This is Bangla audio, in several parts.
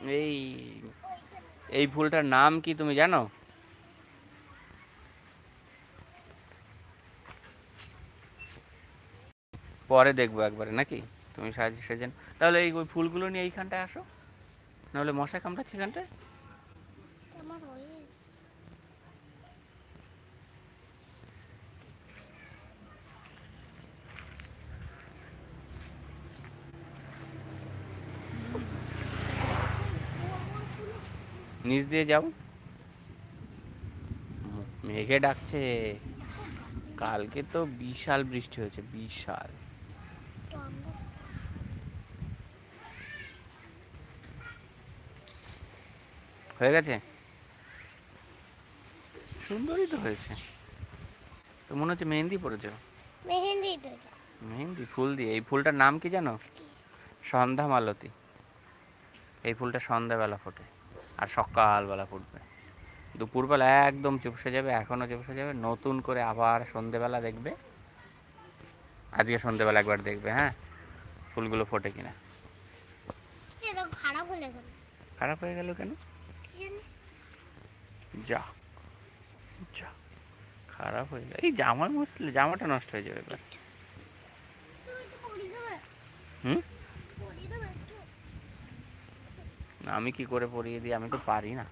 এই এই ফুলটার নাম কি তুমি জানো? পরে দেখব একবারে, নাকি? তুমি সাজি সেজেন। তাহলে এই ওই ফুলগুলো নিয়ে এইখানটায় আসো। নাহলে মশা কামড়াচ্ছে এখানটায়? নিচ দিয়ে যাও। মেঘে ডাকছে। কালকে তো বিশাল বৃষ্টি হয়েছে বিশাল। হয়ে গেছে? সুন্দরই তো হয়েছে। তো মনে হচ্ছে মেহেন্দি পড়েছো মেহেন্দি মেহেন্দি ফুল দিয়ে। এই ফুলটার নাম কি জানো? সন্ধ্যা মালতী। এই ফুলটা সন্ধ্যাবেলা ফোটে। আর সকালবেলা ফুটবে। দুপুরবেলা একদম চুপসে যাবে এখনও চুপসে যাবে নতুন করে আবার সন্ধেবেলা দেখবে। আজকে সন্ধেবেলা একবার দেখবে হ্যাঁ? ফুলগুলো ফোটে কিনা। খারাপ হলে গেল। খারাপ হয়ে গেল কেন? যা যা খারাপ হয়ে গেল। এই জামা মুছলে জামাটা নষ্ট হয়ে যাবে এবার। হুম পরিয়ে দেবে একটু না, আমি কি করে পরিয়ে দিই? আমি তো পারি না।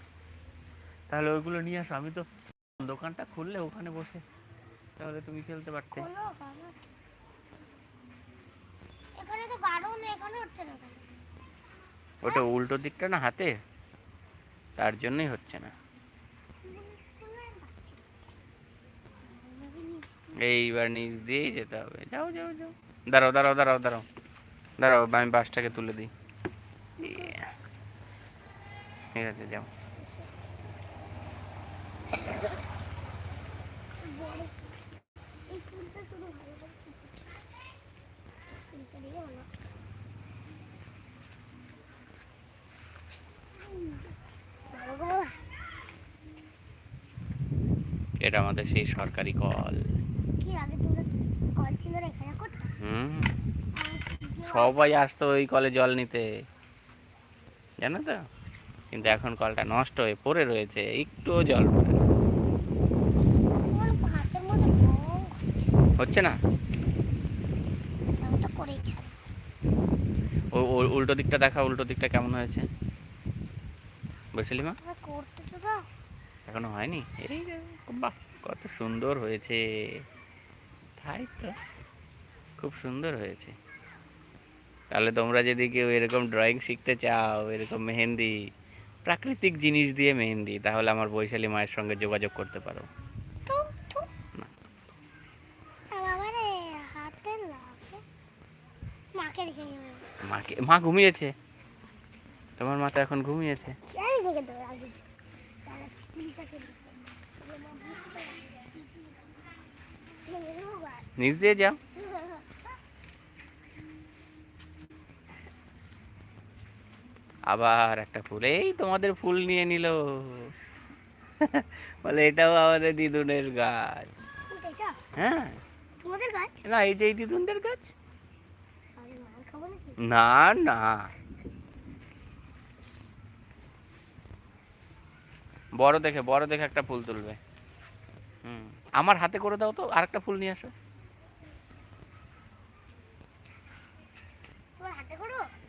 তাহলে ওইগুলো নিয়ে আসো। আমি তো দোকানটা খুললে ওখানে বসে। তাহলে তুমি খেলতে পারতে। এখানে তো গাঢ় এখানে হচ্ছে না ওটা উল্টো দিকটা না হাতে? তার জন্যই হচ্ছে না। এইবার নিচ দিয়েই যেতে হবে। যাও যাও যাও। দাঁড়াও দাঁড়াও দাঁড়াও দাঁড়াও। দাঁড়াও আমি বাসটাকে তুলে দিই। হুম, ভালো করে এটা আমাদের সেই সরকারি কল। সবাই আসতো ওই কলে জল নিতে। জানো তো? কিন্তু এখন কলটা নষ্ট হয়ে পড়ে রয়েছে একটুও জল পড়ে হচ্ছে না? ও উল্টো দিকটা দেখা উল্টো দিকটা কেমন হয়েছে? বুঝলি মা এখনও হয়নি? এই বাহ কত সুন্দর হয়েছে। তাই তো খুব সুন্দর হয়েছে। তাহলে তোমরা যদি কেউ এরকম ড্রয়িং শিখতে চাও এরকম মেহেন্দি প্রাকৃতিক জিনিস দিয়ে মেহেন্দি তাহলে আমার বৈশালী মায়ের সঙ্গে যোগাযোগ করতে পারো। মাকে মা ঘুমিয়েছে? তোমার মা তো এখন ঘুমিয়েছে? আমি থেকে দেবো আগে তাহলে ফুলটাকে দিতে হবে। আমার বুঝতে হবে। রোববার। নিচ দিয়ে যাও আবার একটা ফুল এই তোমাদের ফুল নিয়ে নিল। বলে এটাও আমাদের দিদুনের গাছ। হ্যাঁ। না এই যে দিদুনদের গাছ। না না। বড় দেখে বড় দেখে একটা ফুল তুলবে। হুম। আমার হাতে করে দাও তো আরেকটা ফুল নিয়ে আসো।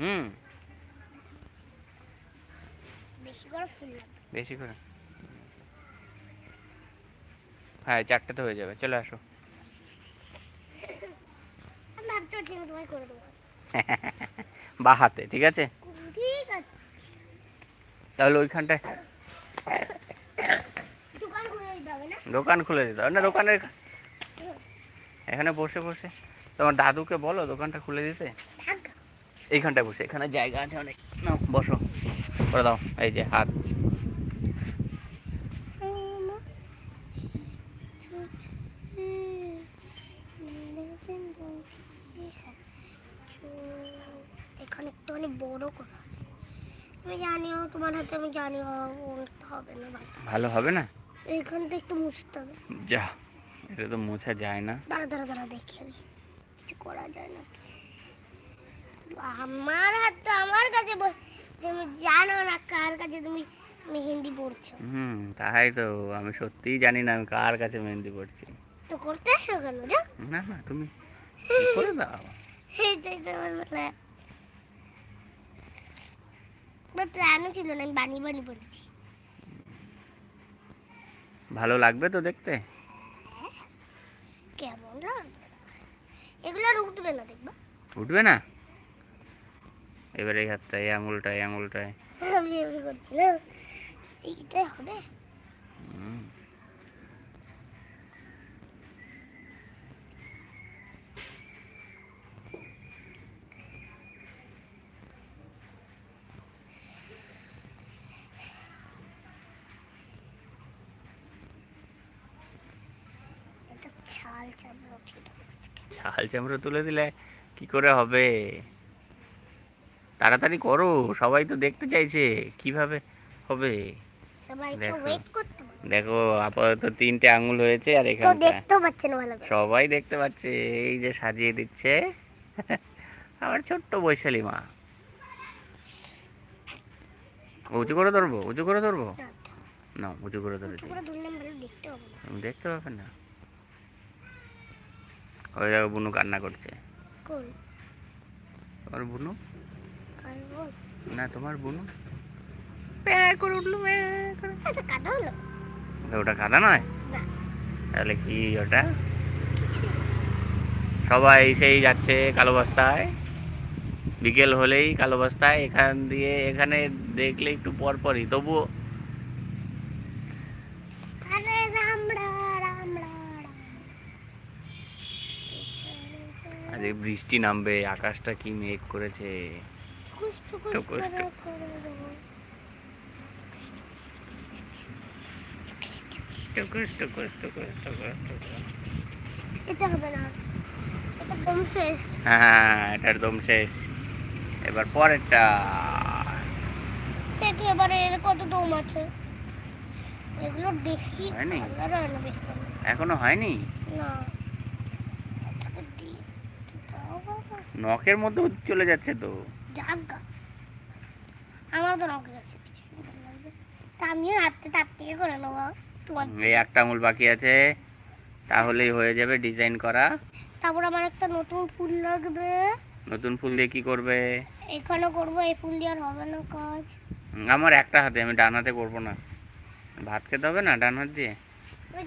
হুম বেশি করে ফুল বেশি করে? হ্যাঁ চারটে তো হয়ে যাবে। চলে আসো। বা হাতে ঠিক আছে? ঠিক আছে। তাহলে ওইখানটায় দোকান খুলে দিতে হবে না? না দোকানের এখানে বসে বসে। তোমার দাদুকে বলো দোকানটা খুলে দিতে। এইখানটায় বসে। এখানে জায়গা আছে অনেক। নাও বসো। করে দাও এই যে হাত। এখানে একটুখানি বড় করে। আমি জানিও তোমার হাতে আমি জানি তো হবে না ভালো হবে না? একটু মুছতে হবে। যা এটা তো মোছা যায় না। দাঁড়া দাঁড়া দাঁড়া দেখি আমি। কিছু করা যায় না। আমার হাতটা আমার কাছে তুমি জানো না কার কাছে তুমি মেহেন্দি পড়ছো হুম তাই তো আমি সত্যিই জানি না আমি কার কাছে মেহেন্দি পড়ছি তো করতে আসো কেন না না তুমি করে দাও। এইটাই তো আমার বলা ছিল না আমি বানিয়ে বানিয়ে বলেছি ভালো লাগবে তো দেখতে? কেমন লাগবে? এগুলো আর উঠবে না দেখবা। উঠবে না? এবার এই হাতটা এই আঙুলটা এই আঙুলটায় আমি এমনি করছিলাম। এইটাই হবে। ছাল চামড়া তুলে দিলে কি করে হবে? তাড়াতাড়ি করো সবাই তো দেখতে চাইছে কীভাবে হবে? দেখো। আপাতত তিনটে আঙুল হয়েছে আর তো এখানটা। দেখতেও পাচ্ছে না ভালো করে। সবাই দেখতে পাচ্ছে এই যে সাজিয়ে দিচ্ছে। আমার ছোট্ট বৈশালী মা। উঁচু করে ধরবো উঁচু করে ধরবো? না, উঁচু করে ধরে দেখতে পাবো না পাবেন না। ওই দেখো বুনু কান্না করছে। তোমার বুনু? না তোমার বুনু প্যাঁ করে উঠল। আচ্ছা কাদা হলো। তো ওটা কাদা নয়? না। তাহলে কি ওটা? সবাই সেই যাচ্ছে কালো বস্তায়। বিকেল হলেই কালো বস্তায় এখান দিয়ে এখানে দেখলে একটু পর পরই তবুও। আরে রামড়া রামড়া আজ বৃষ্টি নামবে আকাশটা কি মেঘ করেছে। টুকুস টুকুস টুকুস টুকুস। টুকুস টুকুস টুকুস টুকুস টুকুস। এটা হবে না এটা দম শেষ হ্যাঁ এটার দম শেষ এবার পরেরটা দেখি এবারে এর কত দম আছে এগুলো বেশি হয়নি? হয়। এখনও হয়নি না। নখের মধ্যে চলে যাচ্ছে তো জাগা। আমার তো রঙ গেছে তা আমিও হাতে তার থেকে করে নেব। তোমার এই একটা আঙুল বাকি আছে। তাহলেই হয়ে যাবে ডিজাইন করা। তারপর আমার একটা নতুন ফুল লাগবে। নতুন ফুল দিয়ে কি করবে? এখানে করব এই ফুল দিয়ে আর হবে না কাজ। আমার একটা হাতে আমি ডান হাতে করব না। ভাত খেতে হবে না ডান হাত দিয়ে?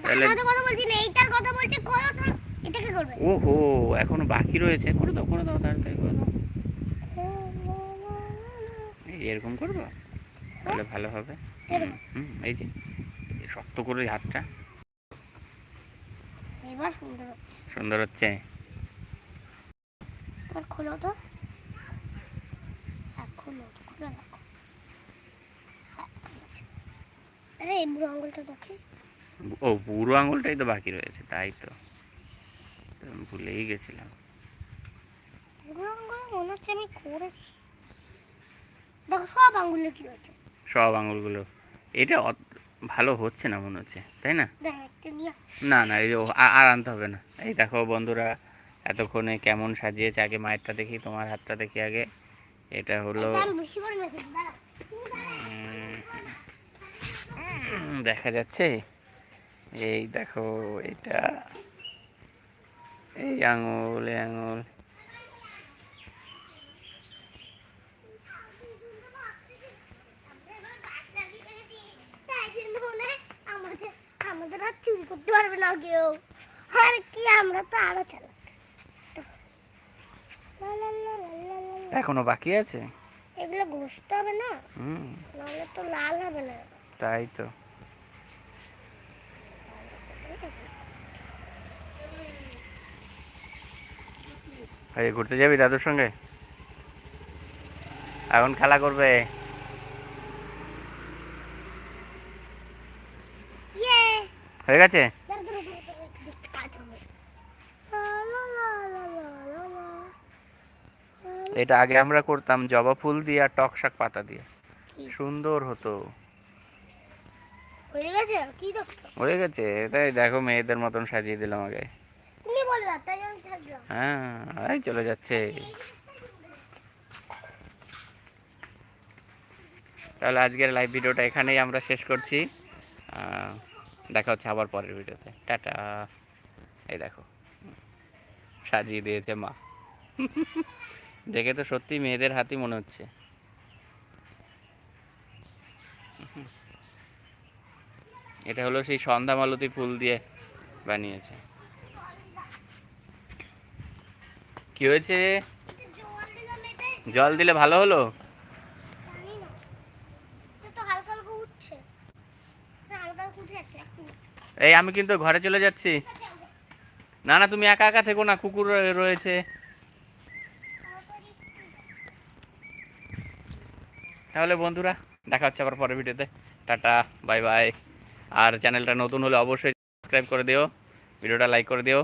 তাহলে- কথা বলছি না এইটার কথা বলছি করো তো। এটাকে করবে? ও হো এখনও বাকি রয়েছে। করে দাও করে দাও তাড়াতাড়ি করে দাও। এরকম করব? তাহলে ভালো হবে। হুম, হুম এই যে শক্ত করে হাতটা। এবার সুন্দর হচ্ছে। সুন্দর হচ্ছে? এবার খোলো তো। হ্যাঁ খোলো খুলে রাখো হ্যাঁ, আরে এই বুড়ো আঙুলটা দেখে। ও পুরো আঙুলটাই তো বাকি রয়েছে তাই তো। ভুলেই গেছিলাম। বুড়ো আঙুল মনে হচ্ছে আমি করেছি। দেখো সব আঙুলে কি হচ্ছে সব আঙুলগুলো এটা ভালো হচ্ছে না মনে হচ্ছে তাই না? না না এই যে আর আনতে হবে না। এই দেখো বন্ধুরা এতক্ষণে কেমন সাজিয়েছে আগে মায়েরটা দেখি তোমার হাতটা দেখি আগে। এটা হলো দেখা যাচ্ছে। এই দেখো এটা। এই আঙুল এই আঙুল তাই জন্য মনে হয় আমাদের আমাদের আর চুরি করতে পারবে না কেউ। আর কি আমরা তো আরও চালাক। এখনও বাকি আছে? এগুলো ঘষতে হবে না। হুম। নাহলে তো লাল হবে না। তাই তো। ঘুরতে যাবি দাদুর সঙ্গে? এখন খেলা করবে ইয়ে হয়ে গেছে দাঁড়া দাঁড়া দাঁড়া দাঁড়া, একটু দেখতে কাজ হবে লা লা লা লা লা লা গেছে? এটা আগে আমরা করতাম জবা ফুল দিয়ে আর টক শাক পাতা দিয়ে। সুন্দর হতো। হয়ে গেছে? কি দেখছ? হয়ে গেছে এটাই দেখো মেয়েদের মতন সাজিয়ে দিলাম আগে। হ্যাঁ এই চলে যাচ্ছে। তাহলে আজকের লাইভ ভিডিওটা এখানেই আমরা শেষ করছি। দেখা হচ্ছে আবার পরের ভিডিওতে। টাটা। এই দেখো। সাজিয়ে দিয়েছে মা। দেখে তো সত্যি মেয়েদের হাতই মনে হচ্ছে। এটা হলো সেই সন্ধ্যা মালতী ফুল দিয়ে বানিয়েছে। কি হয়েছে? জল দিলে ভালো হলো জানি না এটা তো হালকা হালকা উঠছে না, হালকা হালকা উঠে আছে এখন এই আমি কিন্তু ঘরে চলে যাচ্ছি। না না, তুমি একা একা থেকো না, কুকুর রয়েছে। তাহলে বন্ধুরা, দেখা হচ্ছে আবার পরের ভিডিওতে। Tata, bye bye. আর চ্যানেলটা নতুন হলে অবশ্যই সাবস্ক্রাইব করে দিও, ভিডিওটা লাইক করে দিও।